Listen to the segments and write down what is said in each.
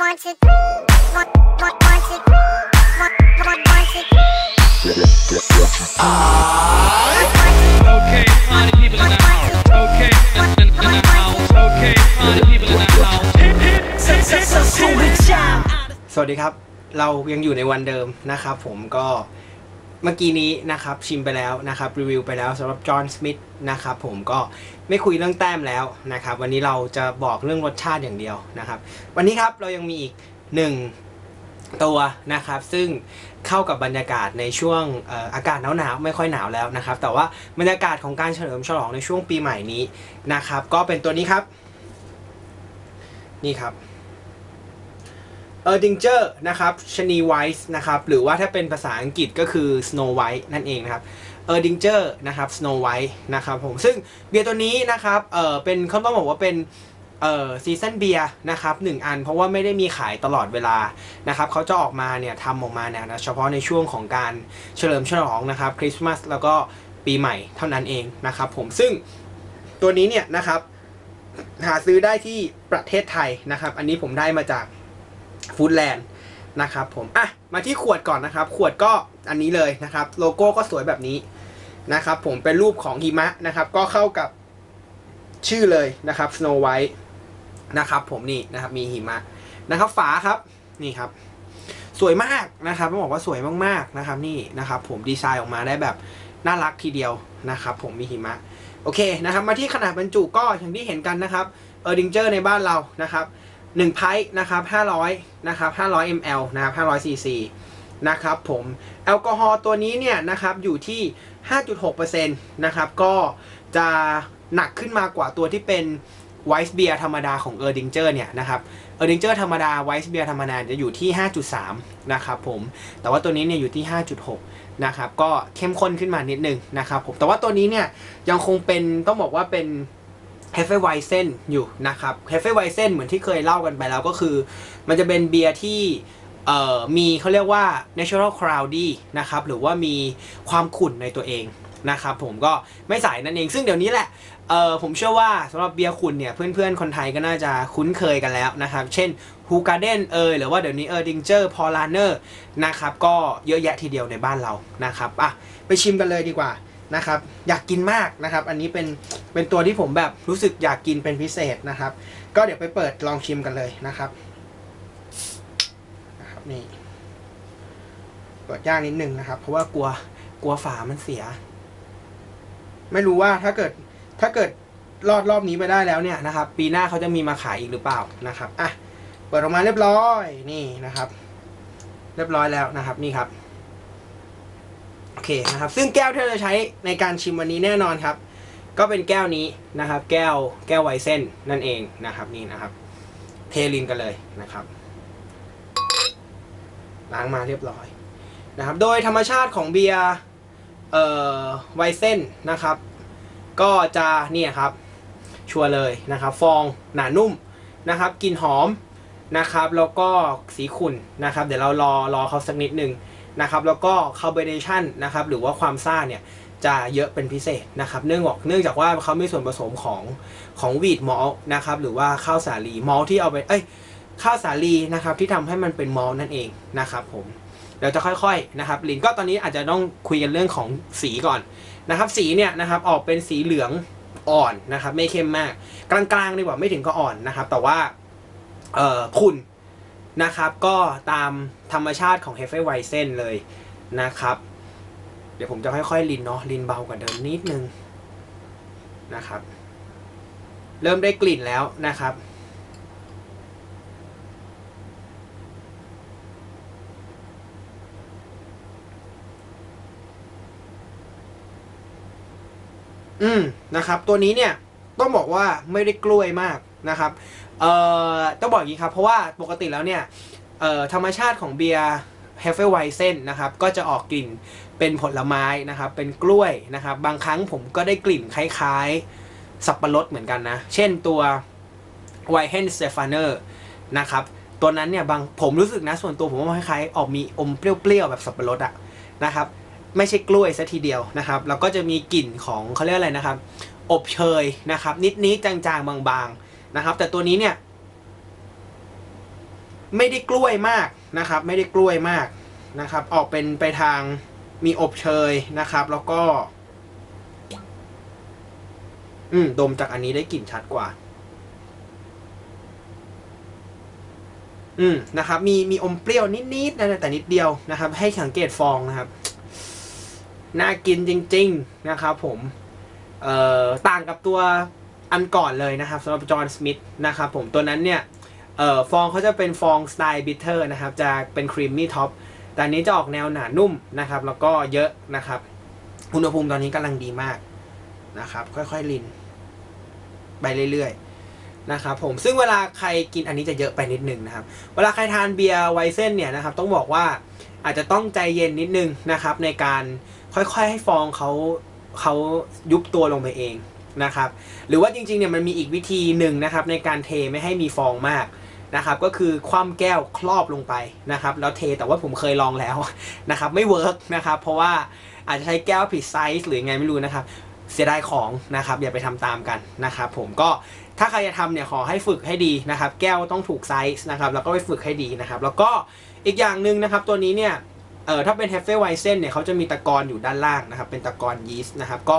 one, two, one, one, one, two, one, one, one, two, Okay, party people in the house. Okay, in, in, in the house. Okay, party people in the house. Hip, hip, hip, hip, hip. สวัสดีครับเรายังอยู่ในวันเดิมนะครับผมก็ เมื่อกี้นี้นะครับชิมไปแล้วนะครับรีวิวไปแล้วสำหรับจอห์นสมิธนะครับผมก็ไม่คุยเรื่องแต้มแล้วนะครับ วันนี้เราจะบอกเรื่องรสชาติอย่างเดียวนะครับ วันนี้ครับเรายังมีอีกหนึ่งตัวนะครับซึ่งเข้ากับบรรยากาศในช่วงเอ่ออากาศหนาวๆไม่ค่อยหนาวแล้วนะครับ แต่ว่าบรรยากาศของการเฉลิมฉลองในช่วงปีใหม่นี้นะครับ ก็เป็นตัวนี้ครับ นี่ครับ เออร์ดิงเจอร์นะครับชนีไวส์นะครับหรือว่าถ้าเป็นภาษาอังกฤษก็คือ Snow White นั่นเองนะครับเออร์ดิงเจอร์นะครับ Snow White นะครับผมซึ่งเบียร์ตัวนี้นะครับเออเป็นเขาต้องบอกว่าเป็นเอ่อซีซันเบียร์นะครับหนึ่งอัน เพราะว่าไม่ได้มีขายตลอดเวลานะครับเขาจะออกมาเนี่ยทำออกมาเนี่ยนะเฉพาะในช่วงของการเฉลิมฉลองนะครับคริสต์มาสแล้วก็ปีใหม่เท่านั้นเองนะครับผมซึ่งตัวนี้เนี่ยนะครับหาซื้อได้ที่ประเทศไทยนะครับ อันนี้ผมได้มาจาก ฟู้ดแลนด์นะครับผมอะมาที่ขวดก่อนนะครับ ขวดก็อันนี้เลยนะครับ โลโก้ก็สวยแบบนี้นะครับ ผมเป็นรูปของหิมะนะครับ ก็เข้ากับชื่อเลยนะครับ Snow White นะครับผมนี่นะครับมีหิมะนะครับ ฝาครับนี่ครับ สวยมากนะครับต้องบอกว่าสวยมากๆนะครับ นี่นะครับ ผมดีไซน์ออกมาได้แบบน่ารักทีเดียวนะครับ ผมมีหิมะโอเคนะครับ มาที่ขนาดบรรจุก็อย่างที่เห็นกันนะครับเออร์ดิงเจอร์ในบ้านเรานะครับ 1ไพร์นะครับ500นะครับ500 ml นะครับ500 cc นะครับผมแอลกอฮอล์ตัวนี้เนี่ยนะครับอยู่ที่ 5.6%นะครับก็จะหนักขึ้นมากว่าตัวที่เป็นไวส์เบียร์ธรรมดาของเออร์ดิงเจอร์เนี่ยนะครับเออร์ดิงเจอร์ธรรมดาไวส์เบียร์ธรรมดาจะอยู่ที่ 5.3 นะครับผมแต่ว่าตัวนี้เนี่ยอยู่ที่ 5.6 นะครับก็เข้มข้นขึ้นมานิดนึงนะครับผมแต่ว่าตัวนี้เนี่ยยังคงเป็นต้องบอกว่าเป็น เฮฟเฟไวเซนอยู่นะครับเฮฟเฟ่ไวเซนเหมือนที่เคยเล่ากันไปแล้วก็คือ มันจะเป็นเบียร์ที่มีเขาเรียกว่า natural cloudy นะครับหรือว่ามีความขุ่นในตัวเองนะครับผมก็ไม่ใส่นั่นเอง ซึ่งเดี๋ยวนี้แหละเออผมเชื่อว่าสำหรับเบียร์ขุ่นเนี่ย เพื่อนๆ คนไทยก็น่าจะคุ้นเคยกันแล้วนะครับ เช่นฮูการ์เดนเอยหรือว่าเดี๋ยวนี้เออดิงเจอร์พอลานเนอร์นะครับก็เยอะแยะทีเดียวในบ้านเรานะครับอะไปชิมกันเลยดีกว่านะครับอยากกินมากนะครับ อันนี้เป็น เป็นตัวที่ผมแบบรู้สึกอยากกินเป็นพิเศษนะครับ ก็เดี๋ยวไปเปิดลองชิมกันเลยนะครับนะครับนี่เปิดยากนิดนึงนะครับ เพราะว่ากลัวกลัวฝามันเสีย ไม่รู้ว่าถ้าเกิดถ้าเกิดรอดรอบนี้ไปได้แล้วเนี่ยนะครับ ปีหน้าเขาจะมีมาขายอีกหรือเปล่านะครับอะเปิดออกมาเรียบร้อยนี่นะครับ เรียบร้อยแล้วนะครับ นี่ครับโอเคนะครับ ซึ่งแก้วที่เราจะใช้ในการชิมวันนี้แน่นอนครับ ก็เป็นแก้วนี้นะครับ แก้วแก้วไวเส้นนั่นเองนะครับนี่นะครับ เทลินกันเลยนะครับ ล้างมาเรียบร้อยนะครับ โดยธรรมชาติของเบียร์เอ่อไวเส้นนะครับ ก็จะเนี่ยครับชัวร์เลยนะครับ ฟองหนานุ่มนะครับกลิ่นหอมนะครับ แล้วก็สีขุ่นนะครับ เดี๋ยวเรารอรอเขาสักนิดนึงนะครับ แล้วก็คาร์บอเนชันนะครับ หรือว่าความซ่าเนี่ย จะเยอะเป็นพิเศษนะครับเนื่องจากเนื่องจากว่าเขามีส่วนผสมของของวีดมอลนะครับหรือว่าข้าวสาลีมอลที่เอาไปเอ้ยข้าวสาลีนะครับที่ทำให้มันเป็นมอลนั่นเองนะครับผมเดี๋ยวจะค่อยๆนะครับลินก็ตอนนี้อาจจะต้องคุยกันเรื่องของสีก่อนนะครับ สีเนี่ยนะครับออกเป็นสีเหลืองอ่อนนะครับ ไม่เข้มมาก กลางๆดีกว่าไม่ถึงก็อ่อนนะครับ แต่ว่าเอ่อขุ่นนะครับ ก็ตามธรรมชาติของเฮฟเฟไวเซนเลยนะครับ ดี๋ยวผมจะค่อยๆลินเนาะลินเบากว่าเดิมนิดนึงนะครับ เริ่มได้กลิ่นแล้วนะครับ อืมนะครับ ตัวนี้เนี่ยต้องบอกว่าไม่ได้กล้วยมากนะครับ เอ่อต้องบอกอย่างนี้ครับ เพราะว่าปกติแล้วเนี่ยเอ่อธรรมชาติของเบียร์ เฮฟเฟไวเซนนะครับก็จะออกกลิ่นเป็นผลไม้นะครับ เป็นกล้วยนะครับ บางครั้งผมก็ได้กลิ่นคล้ายๆ สับปะรดเหมือนกันนะ เช่นตัวไวเฮนสเตฟานเนอร์นะครับตัวนั้นเนี่ยบางผมรู้สึกนะส่วนตัวผมว่าคล้ายๆออกมีอมเปรี้ยวๆแบบสับปะรดอะนะครับ ไม่ใช่กล้วยซะทีเดียวนะครับแล้วก็จะมีกลิ่นของเขาเรียกอะไรนะครับ อบเชยนะครับ นิดๆจางๆบางๆนะครับ แต่ตัวนี้เนี่ย ไม่ได้กล้วยมาก นะครับ ไม่ได้กล้วยมากนะครับ ออกเป็นไปทางมีอบเชยนะครับ แล้วก็ อืมดมจากอันนี้ได้กลิ่นชัดกว่า อืมนะครับ มีมีอมเปรี้ยวนิดๆนะแต่นิดเดียวนะครับ ให้สังเกตฟองนะครับน่ากินจริง ๆนะครับ ผมเอ่อต่างกับตัวอันก่อนเลยนะครับสำหรับจอห์นสมิธนะครับ ผมตัวนั้นเนี่ย เอ่อฟองเขาจะเป็นฟองสไตล์บิทเทอร์นะครับจะเป็นครีมมี่ท็อปแต่อันนี้จะออกแนวหนานุ่มนะครับ แล้วก็เยอะนะครับอุณหภูมิตอนนี้กำลังดีมากนะครับ ค่อยๆลินไปเรื่อยๆนะครับผมซึ่งเวลาใครกินอันนี้จะเยอะไปนิดนึงนะครับ เวลาใครทานเบียร์ไวเซนเนี่ยนะครับ ต้องบอกว่าอาจจะต้องใจเย็นนิดนึงนะครับ ในการค่อยๆให้ฟองเขาเขายุบตัวลงไปเองนะครับ หรือว่าจริงๆเนี่ยมันมีอีกวิธีหนึ่งนะครับ ในการเทไม่ให้มีฟองมาก นะครับก็คือคว่ำแก้วครอบลงไปนะครับแล้วเทแต่ว่าผมเคยลองแล้วนะครับไม่เวิร์กนะครับเพราะว่าอาจจะใช้แก้วผิดไซส์หรือไงไม่รู้นะครับเสียดายของนะครับอย่าไปทำตามกันนะครับผมก็ถ้าใครจะทำเนี่ยขอให้ฝึกให้ดีนะครับแก้วต้องถูกไซส์นะครับแล้วก็ไปฝึกให้ดีนะครับแล้วก็อีกอย่างหนึ่งนะครับตัวนี้เนี่ยเอ่อถ้าเป็นเฮฟเฟไวเซนเนี่ยเขาจะมีตะกอนอยู่ด้านล่างนะครับเป็นตะกอนยีสต์นะครับก็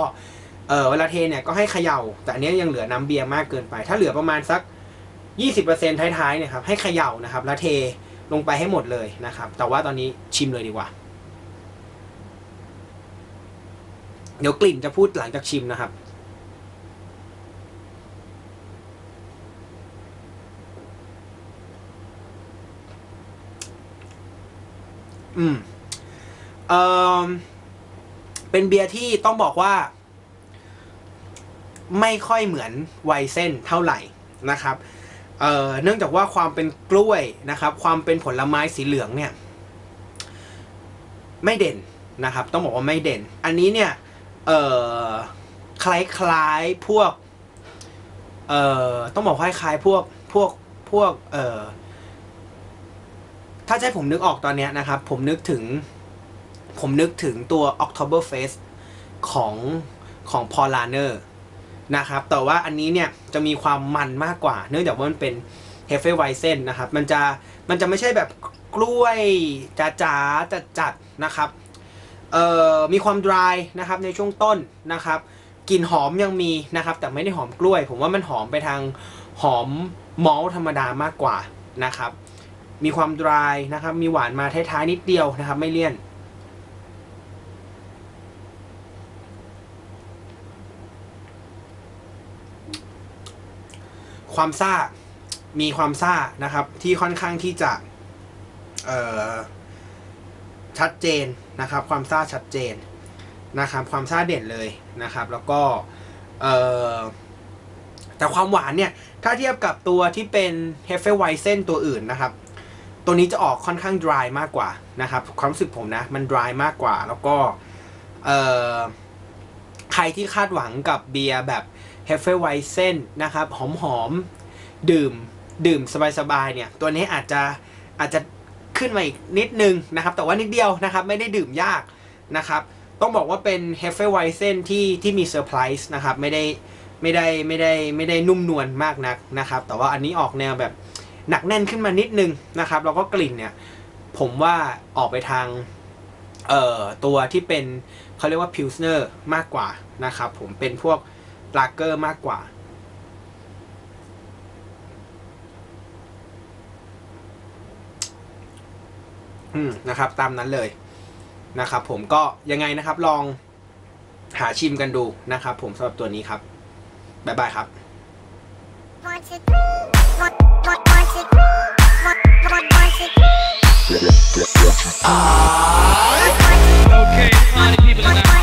เออเวลาเทเนี่ยก็ให้เขย่า แต่อันนี้ยยังเหลือน้ำเบียร์มากเกินไป ถ้าเหลือประมาณสัก 20%ท้ายๆเนี่ยครับให้เขย่านะครับแล้วเทลงไปให้หมดเลยนะครับ แต่ว่าตอนนี้ชิมเลยดีกว่า เดี๋ยวกลิ่นจะพูดหลังจากชิมนะครับ อืมเออเป็นเบียร์ที่ต้องบอกว่า ไม่ค่อยเหมือนไวเส้นเท่าไหร่นะครับ เอ่อเนื่องจากว่าความเป็นกล้วยนะครับ ความเป็นผลไม้สีเหลืองเนี่ย ไม่เด่นนะครับ ต้องบอกว่าไม่เด่น อันนี้เนี่ยเอ่อคล้ายๆพวกเอ่อต้องบอกว่าคล้ายๆพวกพวกพวกเอ่อถ้าให้ผมนึกออกตอนเนี้ยนะครับ ผมนึกถึง ผมนึกถึงตัว October Fest ของของพอลาเนอร์ นะครับ แต่ว่าอันนี้เนี่ยจะมีความมันมากกว่า เนื่องจากว่ามันเป็นเฮฟเฟ่ไวเซนนะครับ มันจะมันจะไม่ใช่แบบกล้วยจ๋าจ๋าจัดจัดนะครับ เอ่อมีความ dry นะครับในช่วงต้นนะครับกลิ่นหอมยังมีนะครับ แต่ไม่ได้หอมกล้วย ผมว่ามันหอมไปทางหอมมอลธรรมดามากกว่านะครับ มีความ dry นะครับ มีหวานมาท้ายๆนิดเดียวนะครับ ไม่เลี่ยน ความซ่ามีความซ่านะครับ ที่ค่อนข้างที่จะชัดเจนนะครับ ความซ่าชัดเจนนะครับ ความซ่าเด่นเลยนะครับ แล้วก็เแต่ความหวานเนี่ย ถ้าเทียบกับตัวที่เป็นเฮฟเฟไวเซนตัวอื่นนะครับ ตัวนี้จะออกค่อนข้าง dry มากกว่านะครับ ความรู้สึกผมนะ มัน dry มากกว่า แล้วก็ใครที่คาดหวังกับเบียร์แบบ เฮฟเฟไวเซนนะครับหอมๆ ดื่มดื่มสบายๆเนี่ยตัวนี้อาจจะอาจจะขึ้นมาอีกนิดนึงนะครับแต่ว่านิดเดียวนะครับไม่ได้ดื่มยากนะครับต้องบอกว่าเป็นเฮฟเฟไวเซนที่ที่มีเซอร์ไพรส์นะครับไม่ได้ไม่ได้ไม่ได้ไม่ได้นุ่มนวลมากนักนะครับ แต่ว่าอันนี้ออกแนวแบบหนักแน่นขึ้นมานิดนึงนะครับแล้วก็กลิ่นเนี่ยผมว่าออกไปทางเอ่อตัวที่เป็นเขาเรียกว่าพิลสเนอร์มากกว่านะครับผมเป็นพวก ลากเกอร์มากกว่า อืมนะครับ ตามนั้นเลยนะครับ ผมก็ยังไงนะครับ ลองหาชิมกันดูนะครับ ผมสำหรับตัวนี้ครับ บ๊ายบายครับ Okay, a lot of people now.